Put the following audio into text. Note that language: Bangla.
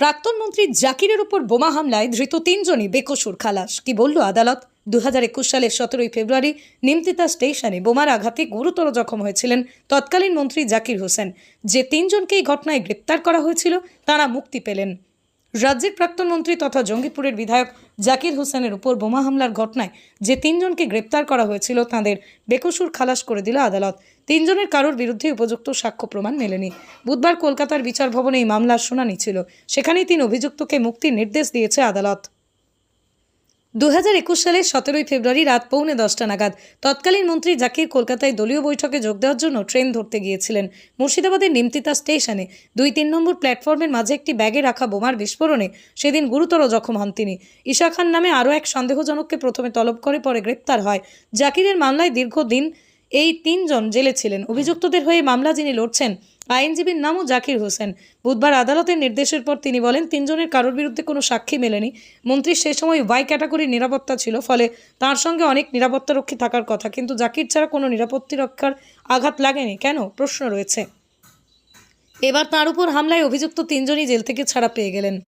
প্রাক্তন মন্ত্রী জাকিরের উপর বোমা হামলায় ধৃত তিনজনই বেকসুর খালাস। কি বলল আদালত? দু হাজার একুশ সালের সতেরোই ফেব্রুয়ারি নিমতিতা স্টেশনে বোমার আঘাতে গুরুতর জখম হয়েছিলেন তৎকালীন মন্ত্রী জাকির হোসেন। যে তিনজনকে এই ঘটনায় গ্রেপ্তার করা হয়েছিল, তারা মুক্তি পেলেন। রাজ্যের প্রাক্তন মন্ত্রী তথা জঙ্গিপুরের বিধায়ক জাকির হোসেনের উপর বোমা হামলার ঘটনায় যে তিনজনকে গ্রেপ্তার করা হয়েছিল, তাদের বেকসুর খালাস করে দিল আদালত। তিনজনের কারোর বিরুদ্ধে উপযুক্ত সাক্ষ্য প্রমাণ মেলেনি। বুধবার কলকাতার বিচার ভবনে এই মামলার শুনানি ছিল। সেখানেই তিন অভিযুক্তকে মুক্তির নির্দেশ দিয়েছে আদালত। দু হাজার একুশ সালের সতেরোই ফেব্রুয়ারি রাত পৌনে দশটা নাগাদ তৎকালীন মন্ত্রী জাকির কলকাতায় দলীয় বৈঠকে যোগ দেওয়ার জন্য ট্রেন ধরতে গিয়েছিলেন। মুর্শিদাবাদের নিমতিতা স্টেশনে দুই তিন নম্বর প্ল্যাটফর্মের মাঝে একটি ব্যাগে রাখা বোমার বিস্ফোরণে সেদিন গুরুতর জখম হন তিনি। ঈশা খান নামে আরও এক সন্দেহজনককে প্রথমে তলব করে পরে গ্রেপ্তার হয়। জাকিরের মামলায় দীর্ঘদিন এই তিনজন জেলে ছিলেন। অভিযুক্তদের হয়ে মামলা যিনি লড়ছেন আইনজীবীর নামও জাকির হোসেন। বুধবার আদালতের নির্দেশের পর তিনি বলেন, তিনজনের কারোর বিরুদ্ধে কোনো সাক্ষী মেলেনি। মন্ত্রীর সে সময় ওয়াই ক্যাটাগরির নিরাপত্তা ছিল, ফলে তার সঙ্গে অনেক নিরাপত্তারক্ষী থাকার কথা। কিন্তু জাকির ছাড়া কোনো নিরাপত্তি রক্ষার আঘাত লাগেনি। কেন? প্রশ্ন রয়েছে। এবার তার উপর হামলায় অভিযুক্ত তিনজনই জেল থেকে ছাড়া পেয়ে গেলেন।